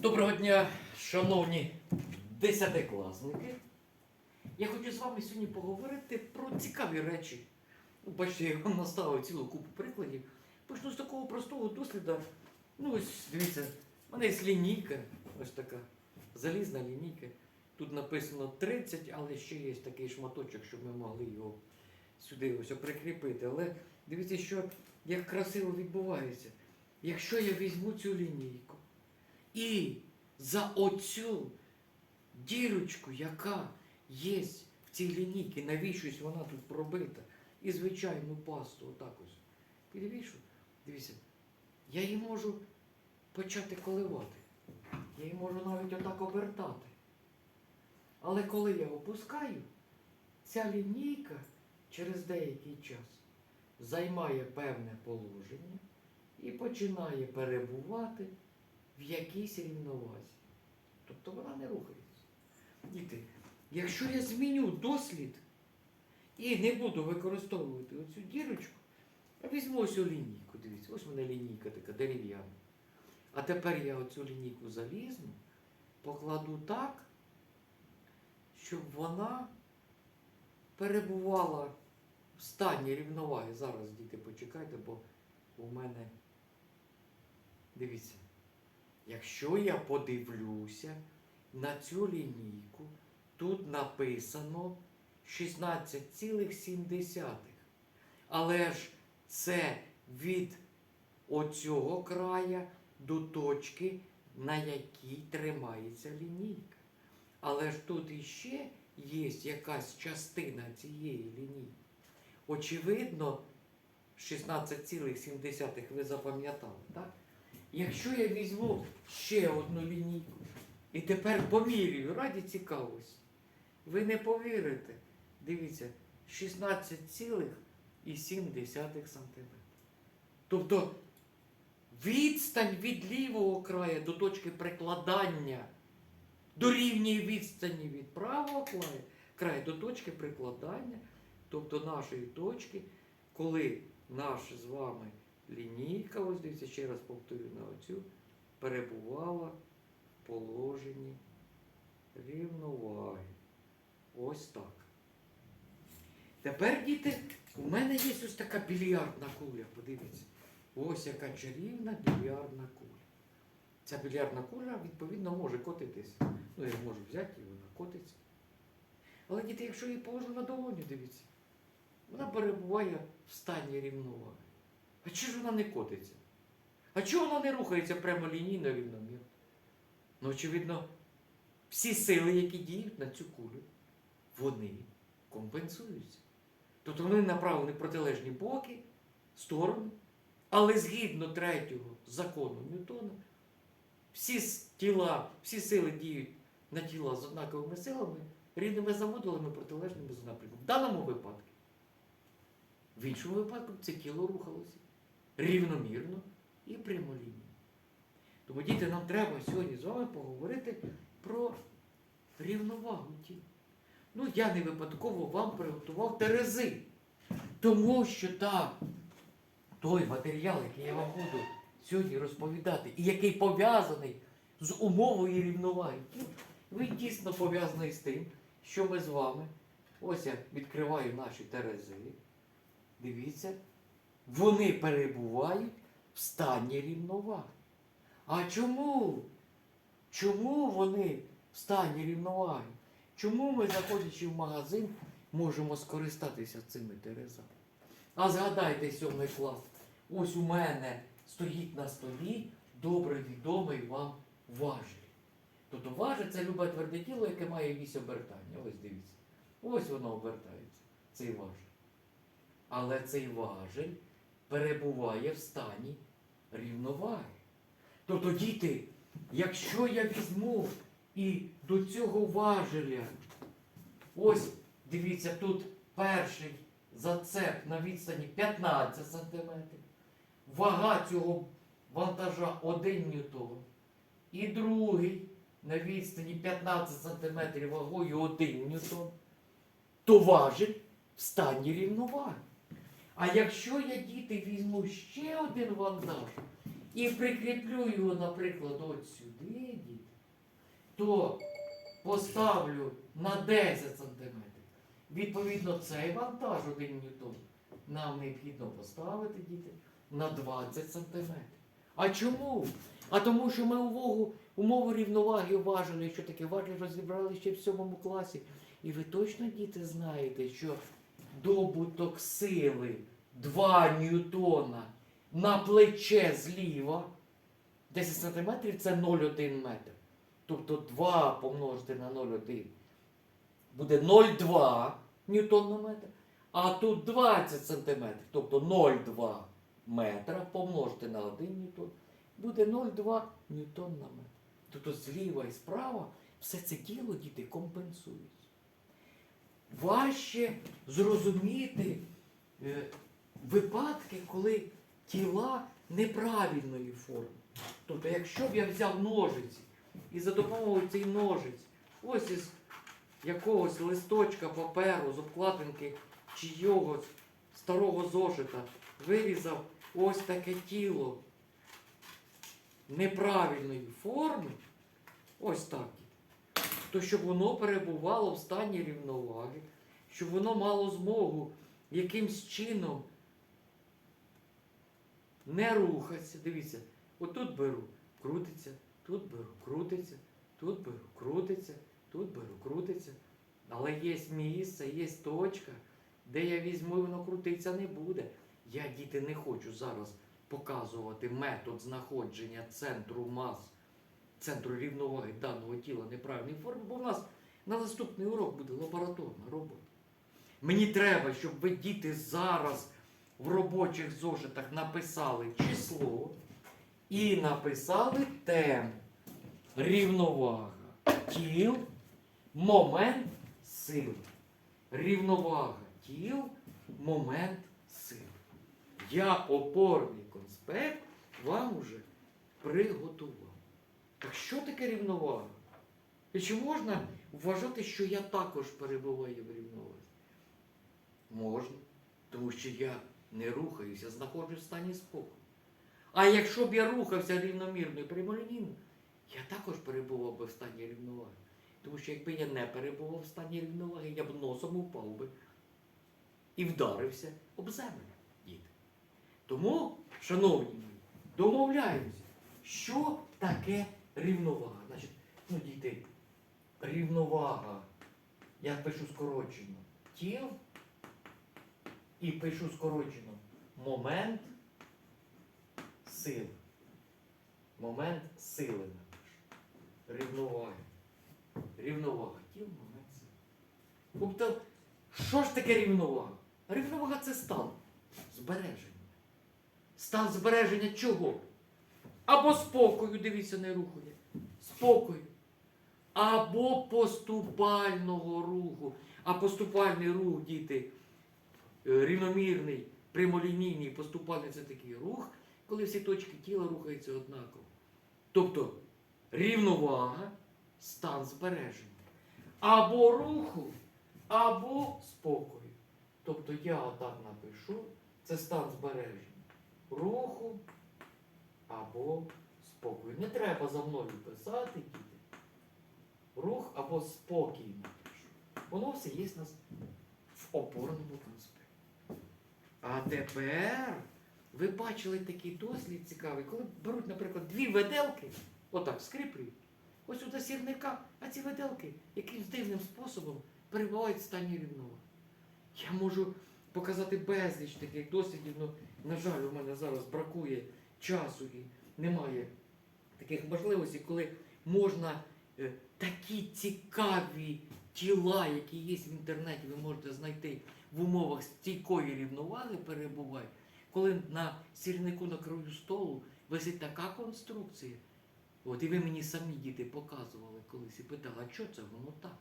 Доброго дня, шановні десятикласники. Я хочу з вами сьогодні поговорити про цікаві речі. Бачите, я вам наставив цілу купу прикладів. Почну з такого простого досліду. Ну, ось дивіться, в мене є лінійка, ось така залізна лінійка. Тут написано 30, але ще є такий шматочок, щоб ми могли його сюди ось прикріпити. Але дивіться, що як красиво відбувається. Якщо я візьму цю лінійку і за оцю дірочку, яка є в цій лінійці, навіщось вона тут пробита, і звичайну пасту, отак ось підвішу, дивіться, я її можу почати коливати. Я її можу навіть отак обертати. Але коли я опускаю, ця лінійка через деякий час займає певне положення і починає перебувати в якійсь рівновазі. Тобто вона не рухається. Діти, якщо я зміню дослід і не буду використовувати оцю дірочку, а візьму ось цю лінійку, дивіться, ось в мене лінійка така дерев'яна. А тепер я оцю лінійку залізну, покладу так, щоб вона перебувала в стані рівноваги. Зараз, діти, почекайте, бо у мене, дивіться, якщо я подивлюся на цю лінійку, тут написано 16,7. Але ж це від оцього края до точки, на якій тримається лінійка. Але ж тут іще є якась частина цієї лінійки. Очевидно, 16,7 ви запам'ятали, так? Якщо я візьму ще одну лінійку і тепер помірюю раді цікавості, ви не повірите. Дивіться, 16,7 см. Тобто відстань від лівого краю до точки прикладання дорівнює відстані від правого краю, краю до точки прикладання, тобто нашої точки, коли наша з вами лінійка, ось дивіться, ще раз повторю на оцю, перебувала в положенні рівноваги. Ось так. Тепер, діти, у мене є ось така більярдна куля, подивіться. Ось яка чарівна більярдна куля. Ця більярдна куля, відповідно, може котитися. Ну, я можу взяти і вона котиться. Але діти, якщо її положу на долоню, дивіться, вона перебуває в стані рівноваги. А чого ж вона не котиться? А чого вона не рухається прямолінійно рівномірно? Ну, очевидно, всі сили, які діють на цю кулю, вони компенсуються. Тобто вони направлені протилежні боки, сторони, але згідно третього закону Ньютона, всі тіла, всі сили діють на тіла з однаковими силами, рівними замодулами, протилежними за напрямком. В даному випадку. В іншому випадку це тіло рухалося рівномірно і прямолінійно. Тому, діти, нам треба сьогодні з вами поговорити про рівновагу тіла. Ну, я не випадково вам приготував терези. Тому що так, той матеріал, який я вам буду сьогодні розповідати, і який пов'язаний з умовою рівноваги, він дійсно пов'язаний з тим, що ми з вами, ось я відкриваю наші терези. Дивіться, вони перебувають в стані рівноваги. А чому? Чому вони в стані рівноваги? Чому ми, заходячи в магазин, можемо скористатися цими терезами? А згадайте сьомий клас. Ось у мене стоїть на столі добре відомий вам важіль. Тобто важіль це любе тверде тіло, яке має вісь обертання. Ось дивіться. Ось воно обертається, цей важіль. Але цей важель перебуває в стані рівноваги. Тобто, діти, якщо я візьму і до цього важеля, ось дивіться, тут перший зацеп на відстані 15 см, вага цього вантажа 1 ньютон, і другий на відстані 15 см вагою 1 ньютон, то важель в стані рівноваги. А якщо я діти візьму ще один вантаж і прикріплю його, наприклад, от сюди, то поставлю на 10 см. Відповідно, цей вантаж 1 ньютон нам необхідно поставити, діти, на 20 см. А чому? А тому, що ми увагу, умови рівноваги важили, що таке важили, розібрали ще в сьомому класі. І ви точно, діти, знаєте, що добуток сили 2 ньютона на плече зліва 10 см це 0,1 метр. Тобто 2 помножити на 0,1 буде 0,2 ньютон на метр. А тут 20 см, тобто 0,2 метра помножити на 1 ньютон, буде 0,2 ньютон на метр. Тобто зліва і справа все це діло діти компенсують. Важче зрозуміти е, випадки, коли тіла неправильної форми. Тобто, якщо б я взяв ножиці і за допомогою цієї ножиць, ось із якогось листочка паперу з обкладинки чийогось старого зошита вирізав ось таке тіло неправильної форми, ось так, то щоб воно перебувало в стані рівноваги, щоб воно мало змогу якимсь чином не рухатися. Дивіться, отут беру, крутиться, тут беру, крутиться, тут беру, крутиться, тут беру, крутиться. Але є місце, є точка, де я візьму, і воно крутиться не буде. Я, діти, не хочу зараз показувати метод знаходження центру мас, центру рівноваги даного тіла неправильної форми, бо в нас на наступний урок буде лабораторна робота. Мені треба, щоб ви діти зараз в робочих зошитах написали число і написали тему. Рівновага тіл, момент сил. Рівновага тіл, момент сил. Я опорний конспект вам уже приготував. Так що таке рівновага? І чи можна вважати, що я також перебуваю в рівновазі? Можна, тому що я не рухаюся, знаходжусь в стані спокою. А якщо б я рухався рівномірно і прямолінійно, я також перебував би в стані рівноваги. Тому що якби я не перебував в стані рівноваги, я б носом упав би і вдарився об землю, діти. Тому, шановні мої, домовляємося, що таке рівновага. Значить, ну, діти, рівновага, я пишу скорочено тіл і пишу скорочено момент сил. Момент сили напишу. Рівновага. Рівновага. Тіл, момент сили. Тобто, що ж таке рівновага? Рівновага це стан збереження. Стан збереження чого? Або спокою, дивіться, не рухує. Спокою. Або поступального руху. А поступальний рух, діти, е, рівномірний, прямолінійний, поступальний це такий рух, коли всі точки тіла рухаються однаково. Тобто рівновага, стан збереження. Або руху, або спокою. Тобто я отак напишу, це стан збереження. Руху або спокою. Не треба за мною писати, діти. Рух або спокій напишу. Воно все є у нас в опорному конспекті. А тепер ви бачили такий дослід цікавий, коли беруть, наприклад, дві виделки, отак скріплюють, ось сюди сірника, а ці виделки якимсь дивним способом перебувають в стані рівноваги. Я можу показати безліч таких дослідів, але, на жаль, у мене зараз бракує часу і немає таких можливостей, коли можна е, такі цікаві тіла, які є в інтернеті, ви можете знайти в умовах стійкої рівноваги перебувають, коли на сірнику на краю столу висить така конструкція. От і ви мені самі діти показували колись і питали, а що це воно так?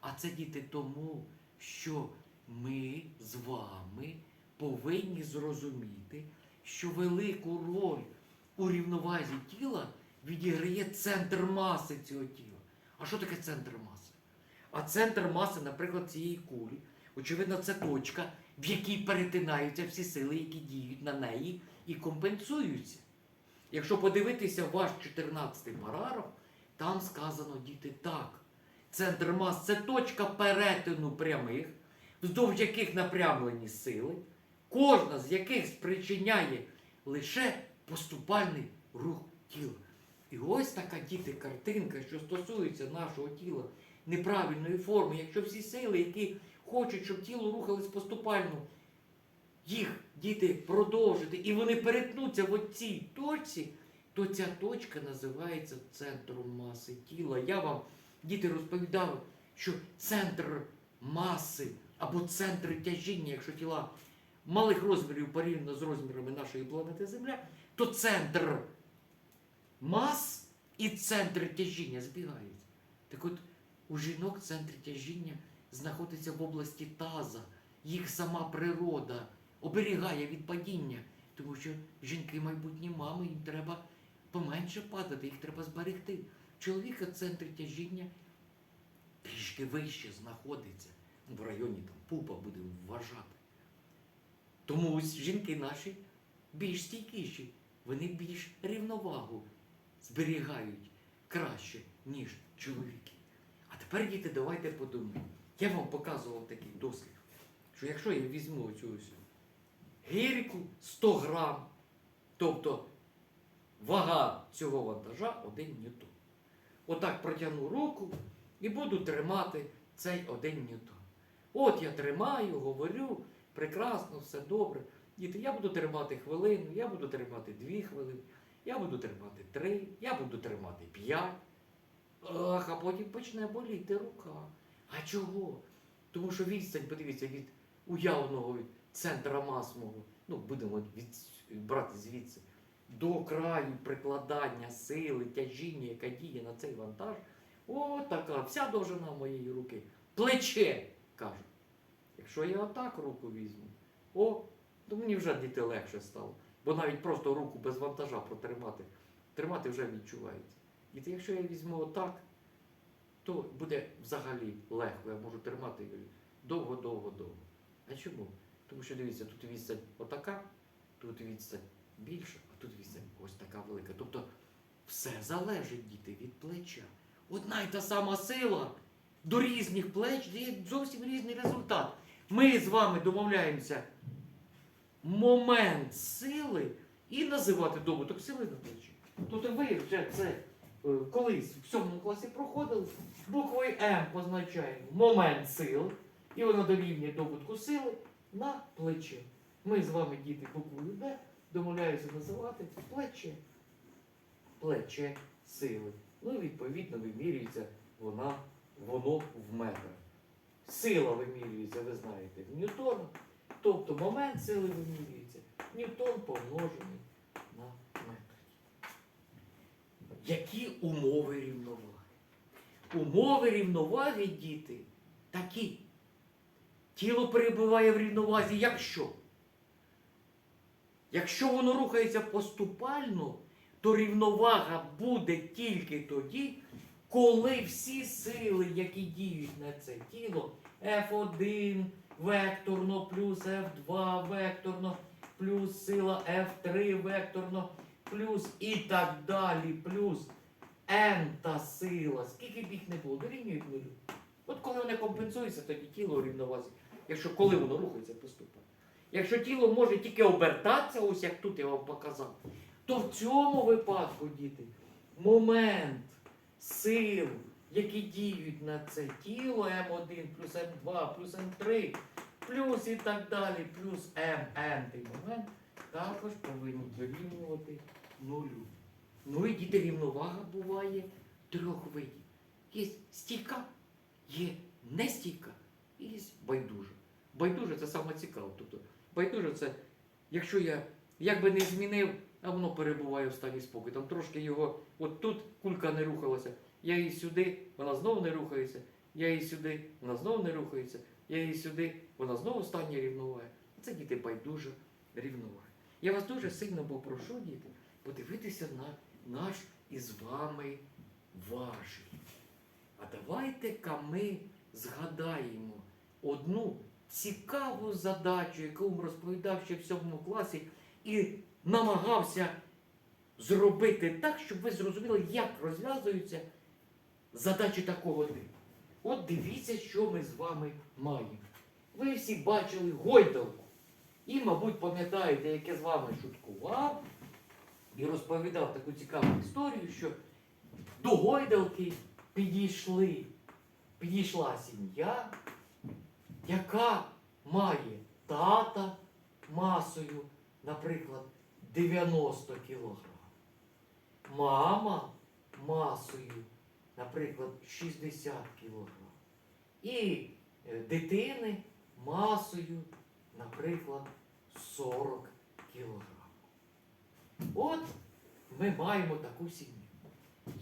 А це діти тому, що ми з вами повинні зрозуміти, що велику роль у рівновазі тіла відіграє центр маси цього тіла. А що таке центр маси? А центр маси, наприклад, цієї кулі, очевидно, це точка, в якій перетинаються всі сили, які діють на неї і компенсуються. Якщо подивитися ваш 14-й параграф, там сказано діти так. Центр мас це точка перетину прямих, вздовж яких напрямлені сили, кожна з яких спричиняє лише поступальний рух тіла. І ось така діти картинка, що стосується нашого тіла неправильної форми, якщо всі сили, які хочуть, щоб тіло рухалось поступально, їх діти продовжити, і вони перетнуться в цій точці, то ця точка називається центром маси тіла. Я вам, діти, розповідав, що центр маси або центр тяжіння, якщо тіла малих розмірів порівняно з розмірами нашої планети Земля, то центр мас і центр тяжіння збігаються. Так от у жінок центр тяжіння знаходиться в області таза. Їх сама природа оберігає від падіння, тому що жінки майбутні мами, їм треба поменше падати, їх треба зберегти. Чоловіка центр тяжіння трішки вище знаходиться. В районі там пупа будемо вважати. Тому жінки наші більш стійкіші, вони більш рівновагу зберігають краще, ніж чоловіки. А тепер, діти, давайте подумаємо. Я вам показував такий дослід, що якщо я візьму цю ось гірку 100 грам, тобто вага цього вантажа 1 ньютон. Отак протягну руку і буду тримати цей 1 ньютон. От я тримаю, говорю, прекрасно, все добре. Діти, я буду тримати хвилину, я буду тримати 2 хвилини, я буду тримати 3, я буду тримати 5. Ах, а потім почне боліти рука. А чого? Тому що відстань, подивіться, від уявного від центра мас мого, ну будемо від, брати звідси, до краю прикладання сили, тяжіння, яка діє на цей вантаж. О, така, вся довжина моєї руки. Плече, кажуть. Якщо я отак руку візьму, о, то мені вже діти легше стало. Бо навіть просто руку без вантажа протримати, тримати вже відчувається. І якщо я візьму отак, то буде взагалі легко. Я можу тримати довго-довго-довго. А чому? Тому що дивіться, тут відстань отака, тут відстань більша, а тут відстань ось така велика. Тобто все залежить діти від плеча. Одна й та сама сила до різних плеч дає зовсім різний результат. Ми з вами домовляємося момент сили і називати добуток сили на плечі. Тобто ви вже це е, колись в сьомому класі проходили. Буквою М позначаємо момент сил, і воно дорівнює добутку сили на плече. Ми з вами, діти, буквою Д домовляємося називати плече. Плече сили. Ну і відповідно вимірюється вона, воно в метрах. Сила вимірюється, ви знаєте, в ньютонах. Тобто момент сили вимірюється. Ньютон помножений на метр. Які умови рівноваги? Умови рівноваги, діти, такі. Тіло перебуває в рівновазі, якщо? Якщо воно рухається поступально, то рівновага буде тільки тоді, коли всі сили, які діють на це тіло, F1 векторно плюс F2 векторно, плюс сила F3 векторно, плюс і так далі, плюс N та сила, скільки б їх не було, дорівнюють нулю. От коли вони компенсуються, тоді тіло у рівновазі. Якщо коли воно рухається поступає. Якщо тіло може тільки обертатися, ось як тут я вам показав, то в цьому випадку, діти, момент сил, які діють на це тіло М1 плюс М2 плюс М3, плюс і так далі, плюс МН момент, також повинні дорівнювати нулю. Ну і діти рівновага буває трьох видів. Є стійка, є нестійка і є байдужа. Байдужа це саме цікаво. Тобто байдужа це, якщо я як би не змінив, а воно перебуває в стані спокою. Там трошки його, от тут кулька не рухалася, я її сюди, вона знову не рухається, я її сюди, вона знову не рухається, я її сюди, вона знову в стані рівноваги. Це діти байдужа рівновага. Я вас дуже сильно попрошу, діти, подивитися на наш із вами важіль. А давайте-ка ми згадаємо одну цікаву задачу, яку вам розповідав ще в сьомому класі, і намагався зробити так, щоб ви зрозуміли, як розв'язуються задачі такого типу. От дивіться, що ми з вами маємо. Ви всі бачили гойдалку. І, мабуть, пам'ятаєте, як я з вами шуткував і розповідав таку цікаву історію, що до гойдалки підійшли, підійшла сім'я, яка має тата масою, наприклад, 90 кг, мама масою, наприклад, 60 кг, і е, дитини масою, наприклад, 40 кг. От ми маємо таку сім'ю.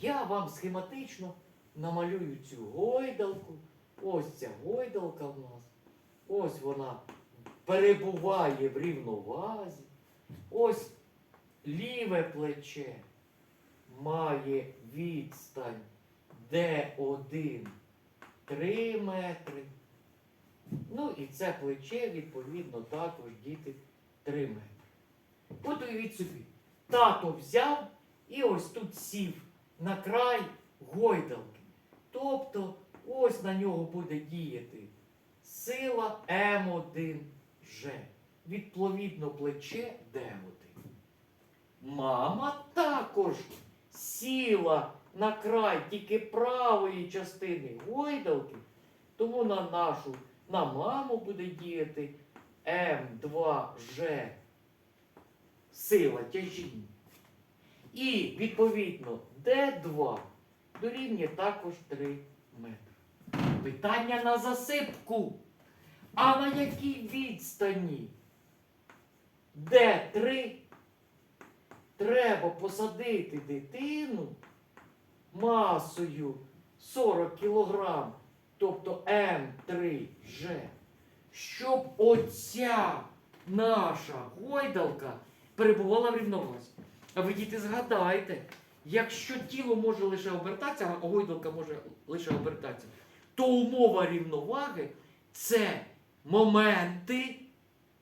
Я вам схематично намалюю цю гойдалку. Ось ця гойдалка в нас. Ось вона перебуває в рівновазі. Ось ліве плече має відстань D1 3 метри. Ну і це плече, відповідно, також діти 3 метри. От уявіть собі, тато взяв і ось тут сів на край гойдалки. Тобто ось на нього буде діяти сила М1Ж. Відповідно плече Д1. Мама також сіла на край тільки правої частини гойдалки, тому на нашу, на маму буде діяти М2Ж сила тяжіння. І відповідно Д2 дорівнює також 3 метри. Питання на засипку. А на якій відстані? Д3 треба посадити дитину масою 40 кг, тобто М3Ж, щоб оця наша гойдалка перебувала в рівновазі. А ви діти згадайте, якщо тіло може лише обертатися, а гойдалка може лише обертатися, то умова рівноваги це моменти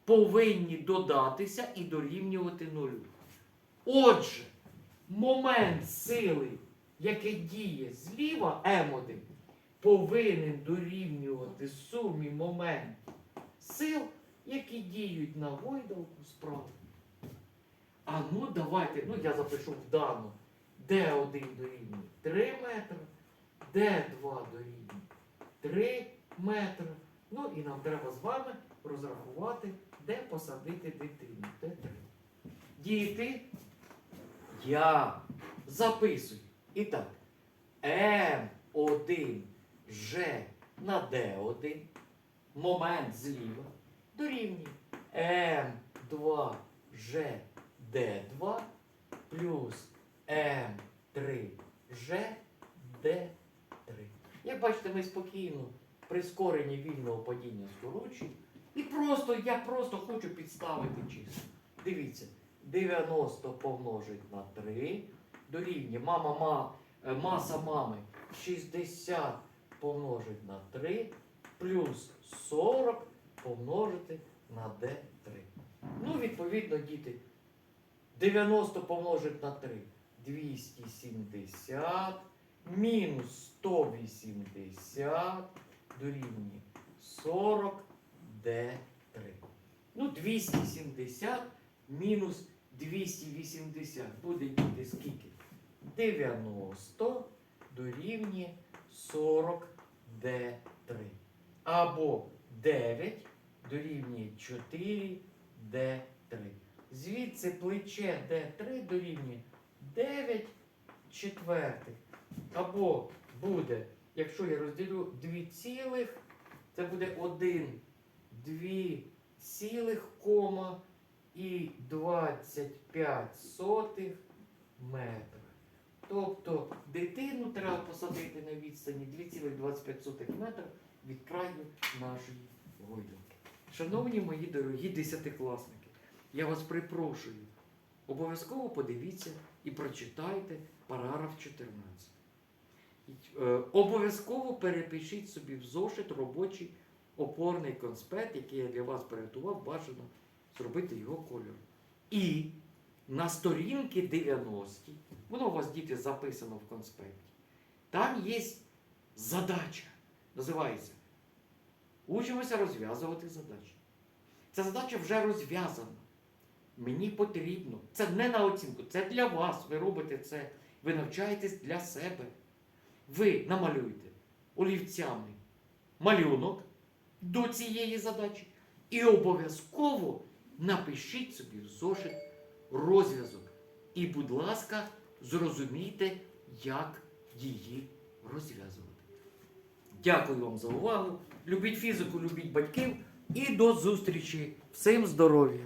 повинні додатися і дорівнювати нулю. Отже, момент сили, яке діє зліва М1, повинен дорівнювати сумі моментів сил, які діють на гойдалку справа. А ну давайте, ну я запишу в дану. Д1 дорівнює 3 метри, Д2 дорівнює 3 метри. Ну і нам треба з вами розрахувати, де посадити дитину. Д3. Діти, я записую. І так, М1 Ж на Д1, момент зліва, дорівнює М2 Ж Д2 плюс М3 Ж Д3. Як бачите, ми спокійно прискорені вільного падіння скорочень. І просто я просто хочу підставити число. Дивіться, 90 помножить на 3 дорівнює мама, ма, е, маса мами 60 помножить на 3 плюс 40 помножити на D3. Ну, відповідно, діти, 90 помножить на 3 270 мінус 180 дорівнює 40 D3. Ну, 270 мінус 280 буде діти скільки? 90 дорівнює 40 D3. Або 9 дорівнює 4 D3. Звідси плече D3 дорівнює 9 четвертих. Або буде, якщо я розділю 2 цілих, це буде 1, 2 цілих кома і 25 сотих метра. Тобто дитину треба посадити на відстані 2,25 метра від краю нашої гойдалки. Шановні мої дорогі десятикласники, я вас припрошую, обов'язково подивіться і прочитайте параграф 14. Е, Обов'язково перепишіть собі в зошит робочий опорний конспект, який я для вас приготував, бажано зробити його кольором. І на сторінки 90, воно у вас діти записано в конспекті. Там є задача. Називається Учимося розв'язувати задачі. Ця задача вже розв'язана. Мені потрібно. Це не на оцінку, це для вас. Ви робите це. Ви навчаєтесь для себе. Ви намалюєте олівцями малюнок до цієї задачі. І обов'язково напишіть собі в зошит розв'язок. І, будь ласка, зрозумійте, як її розв'язувати. Дякую вам за увагу. Любіть фізику, любіть батьків і до зустрічі. Всім здоров'я!